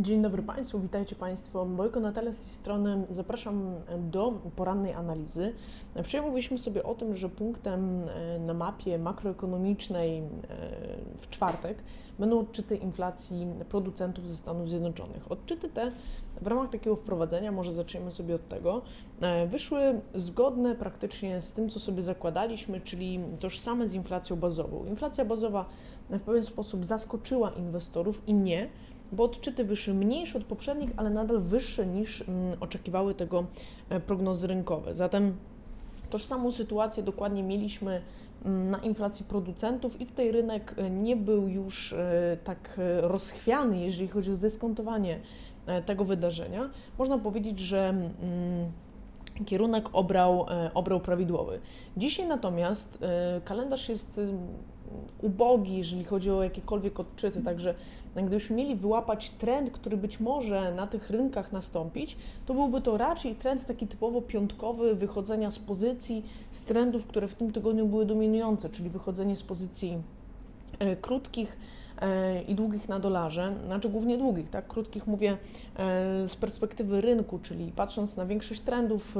Dzień dobry Państwu, witajcie Państwo. Bojko Natalia z tej strony. Zapraszam do porannej analizy. Wczoraj mówiliśmy sobie o tym, że punktem e, na mapie makroekonomicznej e, w czwartek będą odczyty inflacji producentów ze Stanów Zjednoczonych. Odczyty te w ramach takiego wprowadzenia, może zaczniemy sobie od tego, e, wyszły zgodne praktycznie z tym, co sobie zakładaliśmy, czyli tożsame z inflacją bazową. Inflacja bazowa w pewien sposób zaskoczyła inwestorów i nie bo odczyty wyszły mniejsze od poprzednich, ale nadal wyższe niż mm, oczekiwały tego e, prognozy rynkowe. Zatem tożsamą sytuację dokładnie mieliśmy mm, na inflacji producentów i tutaj rynek e, nie był już e, tak rozchwiany, jeżeli chodzi o zdyskontowanie tego wydarzenia. Można powiedzieć, że mm, kierunek obrał, obrał prawidłowy. Dzisiaj natomiast kalendarz jest ubogi, jeżeli chodzi o jakiekolwiek odczyty. Także gdybyśmy mieli wyłapać trend, który być może na tych rynkach nastąpić, to byłby to raczej trend taki typowo piątkowy, wychodzenia z pozycji, z trendów, które w tym tygodniu były dominujące, czyli wychodzenie z pozycji e, krótkich e, i długich na dolarze, znaczy głównie długich, tak? Krótkich mówię e, z perspektywy rynku, czyli patrząc na większość trendów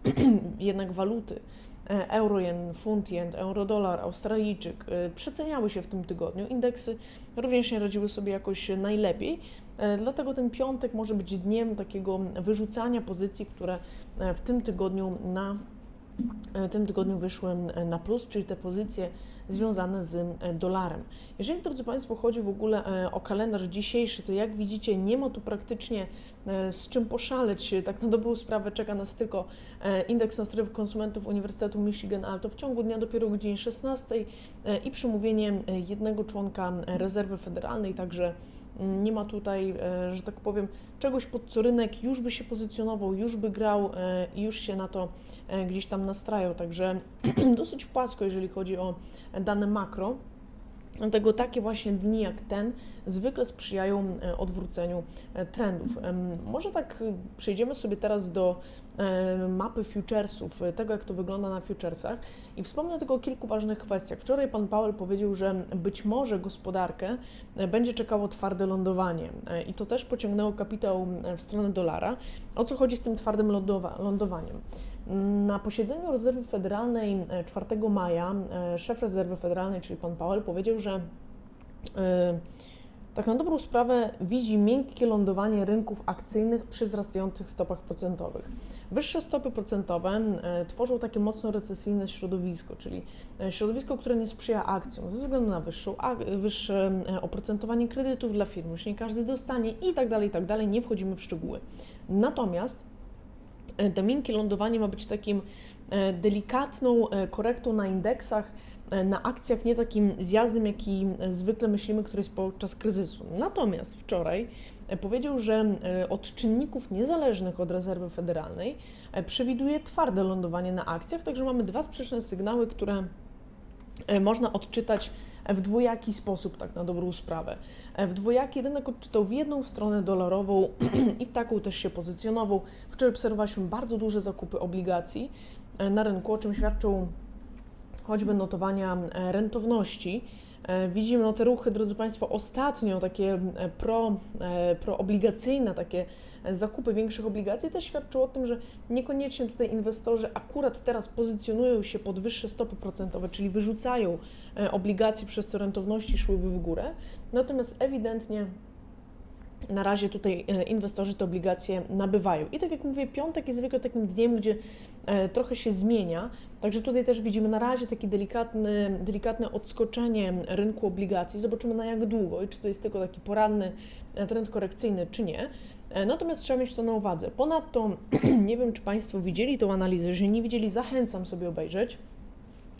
jednak waluty, E, euro jen, funt jen, euro dolar, australijczyk e, przeceniały się w tym tygodniu. Indeksy również nie radziły sobie jakoś najlepiej. E, dlatego ten piątek może być dniem takiego wyrzucania pozycji, które w tym tygodniu na tym tygodniu wyszły na plus, czyli te pozycje związane z e, dolarem. Jeżeli, drodzy Państwo, chodzi w ogóle e, o kalendarz dzisiejszy, to jak widzicie, nie ma tu praktycznie e, z czym poszaleć. Tak na dobrą sprawę czeka nas tylko indeks nastroju konsumentów Uniwersytetu Michigan, ale to w ciągu dnia dopiero o godzinie 16 i przemówienie jednego członka rezerwy federalnej, także nie ma tutaj, że tak powiem, czegoś pod co rynek już by się pozycjonował, już by grał i już się na to gdzieś tam nastrajał. Także dosyć płasko, jeżeli chodzi o dane makro. Dlatego takie właśnie dni jak ten zwykle sprzyjają e, odwróceniu e, trendów. Może tak e, przejdziemy sobie teraz do mapy futuresów, tego jak to wygląda na futuresach i wspomnę tylko o kilku ważnych kwestiach. Wczoraj pan Powell powiedział, że być może gospodarkę będzie czekało twarde lądowanie i to też pociągnęło kapitał w stronę dolara. O co chodzi z tym twardym lądowaniem? Na posiedzeniu rezerwy federalnej 4 maja szef rezerwy federalnej, czyli pan Powell, powiedział, że e, tak na dobrą sprawę widzi miękkie lądowanie rynków akcyjnych przy wzrastających stopach procentowych. Wyższe stopy procentowe e, tworzą takie mocno recesyjne środowisko, czyli e, środowisko, które nie sprzyja akcjom ze względu na wyższą, wyższe oprocentowanie kredytów dla firm, już nie każdy dostanie i tak dalej, i tak dalej, nie wchodzimy w szczegóły. Natomiast to miękkie lądowanie ma być takim delikatną korektą na indeksach, E, na akcjach nie takim zjazdem, jaki zwykle myślimy, który jest podczas kryzysu. Natomiast wczoraj e, powiedział, że e, od czynników niezależnych od rezerwy federalnej przewiduje twarde lądowanie na akcjach, także mamy dwa sprzeczne sygnały, które można odczytać w dwojaki sposób, tak na dobrą sprawę. W dwojaki rynek odczytał w jedną stronę dolarową i w taką też się pozycjonował. Wczoraj obserwowaliśmy bardzo duże zakupy obligacji na rynku, o czym świadczą choćby notowania e, rentowności. E, widzimy no, te ruchy, drodzy Państwo, ostatnio takie e, pro, proobligacyjne, takie zakupy większych obligacji też świadczą o tym, że niekoniecznie tutaj inwestorzy akurat teraz pozycjonują się pod wyższe stopy procentowe, czyli wyrzucają obligacje, przez co rentowności szłyby w górę. Natomiast ewidentnie na razie tutaj e, inwestorzy te obligacje nabywają. I tak jak mówię, piątek jest zwykle takim dniem, gdzie e, trochę się zmienia. Także tutaj też widzimy na razie takie delikatne, delikatne odskoczenie rynku obligacji. Zobaczymy na jak długo i czy to jest tylko taki poranny e, trend korekcyjny, czy nie. Natomiast trzeba mieć to na uwadze. Ponadto, nie wiem, czy Państwo widzieli tą analizę. Jeżeli nie widzieli, zachęcam sobie obejrzeć.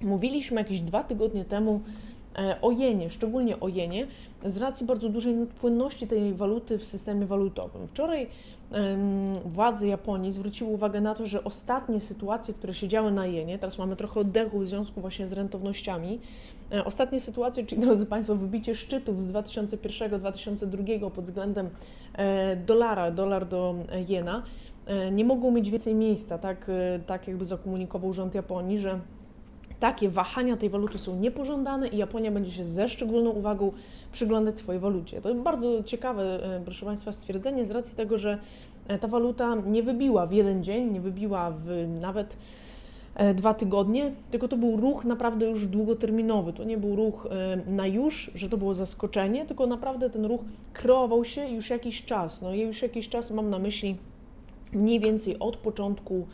Mówiliśmy jakieś dwa tygodnie temu E, o jenie, szczególnie o jenie, z racji bardzo dużej nadpłynności tej waluty w systemie walutowym. Wczoraj władze Japonii zwróciły uwagę na to, że ostatnie sytuacje, które się działy na jenie, teraz mamy trochę oddechu w związku właśnie z rentownościami, e, ostatnie sytuacje, czyli drodzy Państwo, wybicie szczytów z 2001-2002 pod względem e, dolara, dolar do jena, nie mogą mieć więcej miejsca, tak, tak jakby zakomunikował rząd Japonii, że takie wahania tej waluty są niepożądane i Japonia będzie się ze szczególną uwagą przyglądać swojej walucie. To bardzo ciekawe, e, proszę Państwa, stwierdzenie z racji tego, że e, ta waluta nie wybiła w jeden dzień, nie wybiła w nawet e, dwa tygodnie, tylko to był ruch naprawdę już długoterminowy. To nie był ruch na już, że to było zaskoczenie, tylko naprawdę ten ruch kreował się już jakiś czas. No i już jakiś czas mam na myśli mniej więcej od początku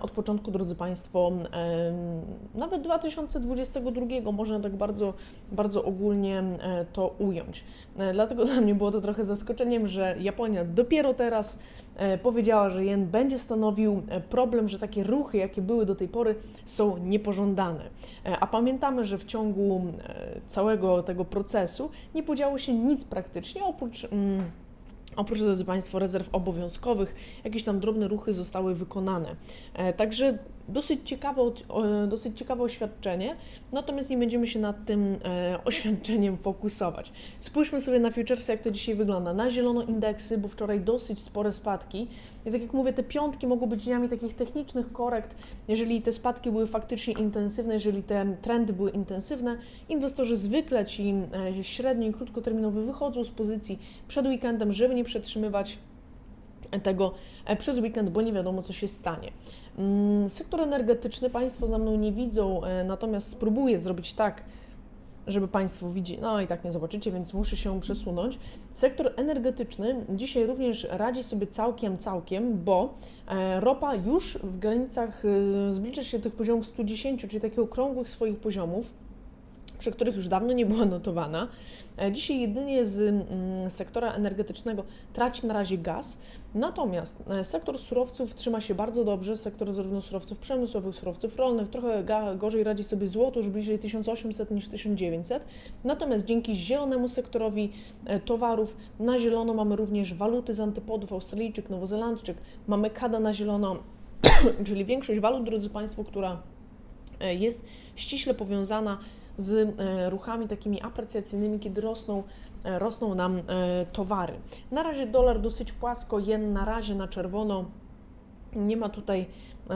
od początku, drodzy Państwo, nawet 2022, można tak bardzo, bardzo ogólnie e, to ująć. E, dlatego dla mnie było to trochę zaskoczeniem, że Japonia dopiero teraz powiedziała, że jen będzie stanowił problem, że takie ruchy, jakie były do tej pory, są niepożądane. A pamiętamy, że w ciągu całego tego procesu nie podziało się nic praktycznie oprócz. Mm, Oprócz, drodzy Państwo, rezerw obowiązkowych, jakieś tam drobne ruchy zostały wykonane. E, także dosyć ciekawe, dosyć ciekawe oświadczenie, natomiast nie będziemy się nad tym e, oświadczeniem fokusować. Spójrzmy sobie na futuresy, jak to dzisiaj wygląda. Na zielono indeksy, bo wczoraj dosyć spore spadki. I tak jak mówię, te piątki mogą być dniami takich technicznych korekt, jeżeli te spadki były faktycznie intensywne, jeżeli te trendy były intensywne. Inwestorzy zwykle ci e, średnio i krótkoterminowi wychodzą z pozycji przed weekendem, żeby nie przetrzymywać tego e, przez weekend, bo nie wiadomo, co się stanie. Mm, sektor energetyczny Państwo za mną nie widzą, e, natomiast spróbuję zrobić tak, żeby Państwo widzieli. No i tak nie zobaczycie, więc muszę się przesunąć. Sektor energetyczny dzisiaj również radzi sobie całkiem, całkiem, bo e, ropa już w granicach zbliża się do tych poziomów 110, czyli takich okrągłych swoich poziomów przy których już dawno nie była notowana. E, dzisiaj jedynie z mm, sektora energetycznego traci na razie gaz, natomiast e, sektor surowców trzyma się bardzo dobrze, sektor zarówno surowców przemysłowych, surowców rolnych, trochę gorzej radzi sobie złoto, już bliżej 1800 niż 1900, natomiast dzięki zielonemu sektorowi e, towarów na zielono mamy również waluty z antypodów, Australijczyk, Nowozelandczyk, mamy kada na zielono, czyli większość walut, drodzy Państwo, która jest ściśle powiązana z e, ruchami takimi aprecjacyjnymi, kiedy rosną, e, rosną nam e, towary. Na razie dolar dosyć płasko, jen na razie na czerwono. Nie ma tutaj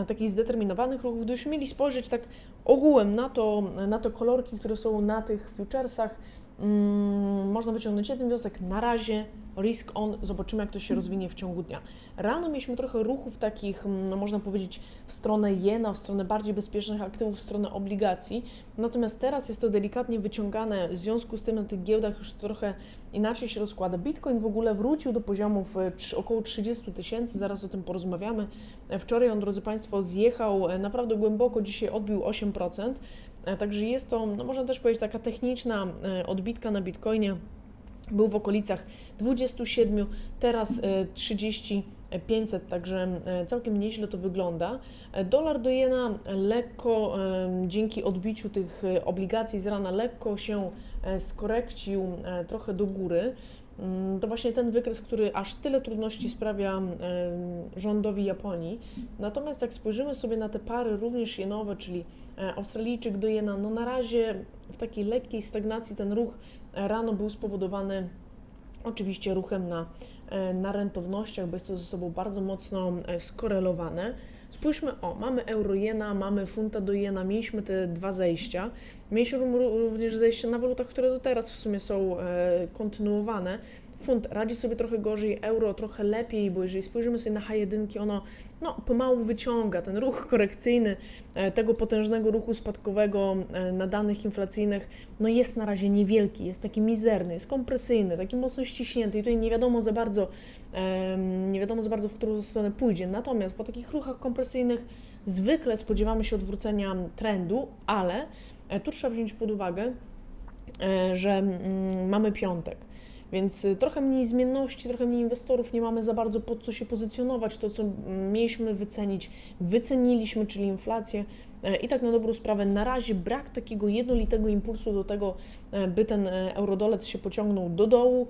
takich zdeterminowanych ruchów. Gdybyśmy mieli spojrzeć tak ogółem na to, na to kolorki, które są na tych futuresach, mm, można wyciągnąć jeden wniosek. Na razie risk on, zobaczymy jak to się rozwinie w ciągu dnia. Rano mieliśmy trochę ruchów takich, mm, no można powiedzieć, w stronę jena, w stronę bardziej bezpiecznych aktywów, w stronę obligacji, natomiast teraz jest to delikatnie wyciągane, w związku z tym na tych giełdach już trochę inaczej się rozkłada. Bitcoin w ogóle wrócił do poziomów e, około 30 tysięcy, zaraz o tym porozmawiamy. E, wczoraj on, drodzy Państwo, zjechał e, naprawdę głęboko, dzisiaj odbił 8%, także jest to, no można też powiedzieć, taka techniczna odbitka na Bitcoinie, był w okolicach 27, teraz 30 e, 500, także e, całkiem nieźle to wygląda. E, dolar do jena lekko, dzięki odbiciu tych obligacji z rana, lekko się skorekcił trochę do góry. Mm, to właśnie ten wykres, który aż tyle trudności sprawia rządowi Japonii. Natomiast jak spojrzymy sobie na te pary również jenowe, czyli Australijczyk do jena, no na razie w takiej lekkiej stagnacji ten ruch rano był spowodowany oczywiście ruchem na, e, na rentownościach, bo jest to ze sobą bardzo mocno e, skorelowane. Spójrzmy, o, mamy euro-jena, mamy funta do jena, mieliśmy te dwa zejścia. Mieliśmy również zejścia na walutach, które do teraz w sumie są e, kontynuowane. Funt radzi sobie trochę gorzej, euro trochę lepiej, bo jeżeli spojrzymy sobie na H1, ono no, pomału wyciąga ten ruch korekcyjny e, tego potężnego ruchu spadkowego e, na danych inflacyjnych, no jest na razie niewielki, jest taki mizerny, jest kompresyjny, taki mocno ściśnięty i tutaj nie wiadomo za bardzo, nie wiadomo za bardzo, w którą stronę pójdzie. Natomiast po takich ruchach kompresyjnych zwykle spodziewamy się odwrócenia trendu, ale e, tu trzeba wziąć pod uwagę, że mm, mamy piątek. Więc y, trochę mniej zmienności, trochę mniej inwestorów, nie mamy za bardzo pod co się pozycjonować. To, co mieliśmy wycenić, wyceniliśmy, czyli inflację. E, I tak na dobrą sprawę, na razie brak takiego jednolitego impulsu do tego, e, by ten e, eurodolec się pociągnął do dołu,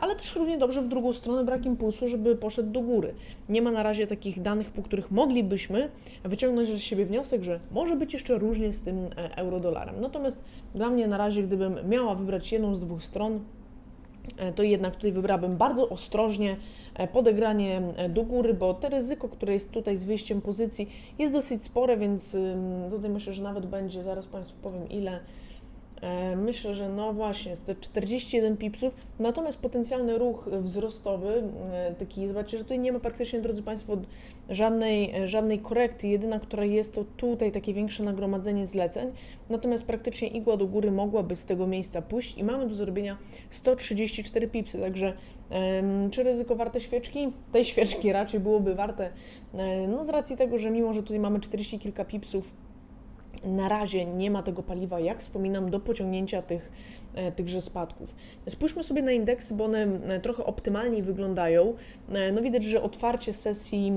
ale też równie dobrze w drugą stronę brak impulsu, żeby poszedł do góry. Nie ma na razie takich danych, po których moglibyśmy wyciągnąć z siebie wniosek, że może być jeszcze różnie z tym eurodolarem. Natomiast dla mnie na razie, gdybym miała wybrać jedną z dwóch stron, to jednak tutaj wybrałabym bardzo ostrożnie e, podegranie e, do góry, bo te ryzyko, które jest tutaj z wyjściem pozycji jest dosyć spore, więc tutaj myślę, że nawet będzie, zaraz Państwu powiem ile, E, Myślę, że no właśnie, te 41 pipsów, natomiast potencjalny ruch wzrostowy, e, taki, zobaczcie, że tutaj nie ma praktycznie, drodzy Państwo, żadnej, e, żadnej korekty. Jedyna, która jest, to tutaj takie większe nagromadzenie zleceń, natomiast praktycznie igła do góry mogłaby z tego miejsca pójść i mamy do zrobienia 134 pipsy, także czy ryzyko warte świeczki? Tej świeczki raczej byłoby warte, e, no z racji tego, że mimo, że tutaj mamy 40 kilka pipsów, na razie nie ma tego paliwa, jak wspominam, do pociągnięcia tych, e, tychże spadków. Spójrzmy sobie na indeksy, bo one e, trochę optymalniej wyglądają. E, No widać, że otwarcie sesji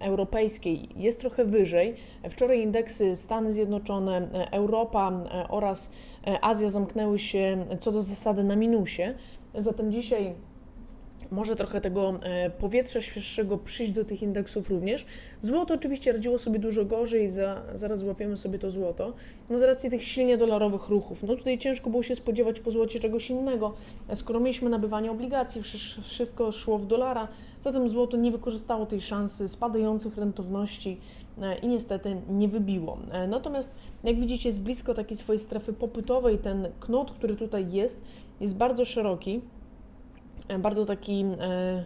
europejskiej jest trochę wyżej. Wczoraj indeksy Stany Zjednoczone, Europa oraz Azja zamknęły się co do zasady na minusie. Zatem dzisiaj może trochę tego e, powietrza świeższego przyjść do tych indeksów również. Złoto oczywiście radziło sobie dużo gorzej, za, zaraz złapiemy sobie to złoto. No z racji tych silnie dolarowych ruchów. No tutaj ciężko było się spodziewać po złocie czegoś innego. E, Skoro mieliśmy nabywanie obligacji, wszy- wszystko szło w dolara, zatem złoto nie wykorzystało tej szansy spadających rentowności e, i niestety nie wybiło. Natomiast jak widzicie jest blisko takiej swojej strefy popytowej. Ten knot, który tutaj jest, jest bardzo szeroki bardzo taki e,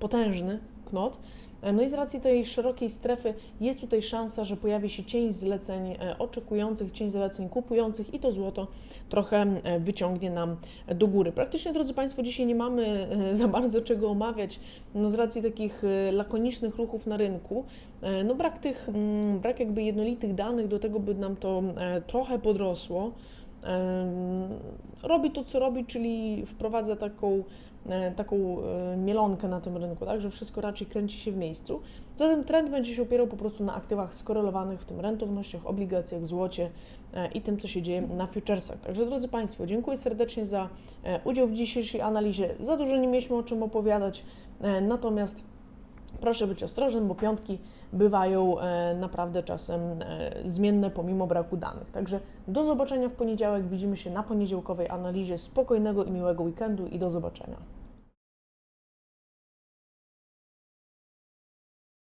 potężny knot. E, No i z racji tej szerokiej strefy jest tutaj szansa, że pojawi się cień zleceń e, oczekujących, cień zleceń kupujących i to złoto trochę e, wyciągnie nam do góry. Praktycznie, drodzy Państwo, dzisiaj nie mamy e, za bardzo czego omawiać, no z racji takich e, lakonicznych ruchów na rynku. E, No brak tych, mm, brak jakby jednolitych danych do tego, by nam to e, trochę podrosło. Robi to, co robi, czyli wprowadza taką, e, taką e, mielonkę na tym rynku, tak, że wszystko raczej kręci się w miejscu. Zatem trend będzie się opierał po prostu na aktywach skorelowanych, w tym rentownościach, obligacjach, złocie e, i tym, co się dzieje na futuresach. Także drodzy Państwo, dziękuję serdecznie za e, udział w dzisiejszej analizie. Za dużo nie mieliśmy o czym opowiadać, e, natomiast Proszę być ostrożnym, bo piątki bywają e, naprawdę czasem e, zmienne pomimo braku danych. Także do zobaczenia w poniedziałek. Widzimy się na poniedziałkowej analizie. Spokojnego i miłego weekendu i do zobaczenia.